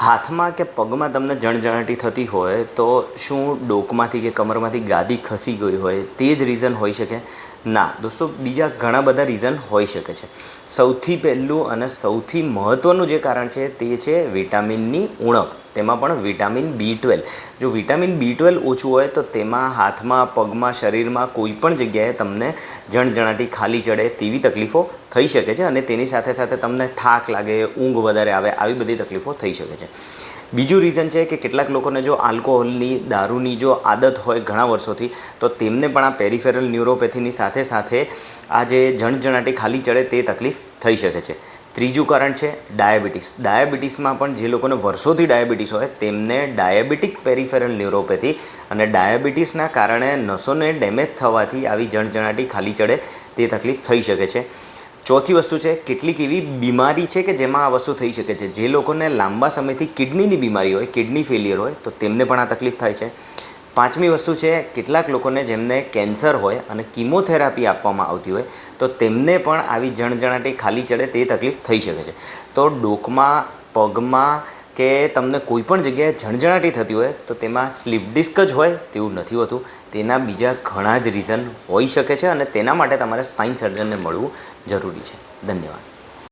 હાથમાં કે પગમાં તમને જણજણાટી થતી હોય તો શું ડોકમાંથી કે કમરમાંથી ગાદી ખસી ગઈ હોય તે જ રીઝન હોઈ શકે? ના, દોસ્તો, બીજા ઘણા બધા રીઝન હોઈ શકે છે. સૌથી પહેલું અને સૌથી મહત્ત્વનું જે કારણ છે તે છે વિટામિનની ઉણપ. તેમાં પણ વિટામિન બી ટ્વેલ્વ. જો વિટામિન બી ટ્વેલ્વ ઓછું હોય તો તેમાં હાથમાં, પગમાં, શરીરમાં કોઈ પણ જગ્યાએ તમને જણજણાટી ખાલી ચડે તેવી તકલીફો થઈ શકે છે અને તેની સાથે સાથે તમને થાક લાગે, ઊંઘ વધારે આવે આવી બધી તકલીફો થઈ શકે છે. બીજું રીઝન છે કે કેટલાક લોકોને જો આલ્કોહોલની દારૂની જો આદત હોય ઘણા વર્ષોથી, તો તેમને પણ આ પેરિફેરલ ન્યુરોપેથીની સાથે સાથે આ જે જણજણાટી ખાલી ચડે તે તકલીફ થઈ શકે છે. ત્રીજું કારણ છે ડાયાબિટીસ. ડાયાબિટીસમાં પણ જે લોકોને વર્ષોથી ડાયાબિટીસ હોય, તેમને ડાયાબિટીક પેરિફેરલ ન્યુરોપેથી અને ડાયાબિટીસના કારણે નસોને ડેમેજ થવાથી આવી જણજણાટી ખાલી ચડે, તે તકલીફ થઈ શકે છે. ચોથી વસ્તુ છે, કેટલીક એવી બીમારી છે કે જેમાં આ વસ્તુ થઈ શકે છે. જે લોકોને લાંબા સમયથી કિડનીની બીમારી હોય, કિડની ફેલિયર હોય, તો તેમને પણ આ તકલીફ થાય છે. પાંચમી વસ્તુ છે, કેટલાક લોકોને જેમને કેન્સર હોય અને કિમોથેરાપી આપવામાં આવતી હોય, તો તેમને પણ આવી જણજણાટી ખાલી ચડે તે તકલીફ થઈ શકે છે. તો ડોકમાં, પગમાં કે તમને કોઈ પણ જગ્યાએ જણજણાટી થતી હોય, તો તેમાં સ્લીપ ડિસ્ક જ હોય તેવું નથી હોતું. તેના બીજા ઘણા જ રીઝન હોઈ શકે છે અને તેના માટે તમારે સ્પાઇન સર્જનને મળવું જરૂરી છે. ધન્યવાદ.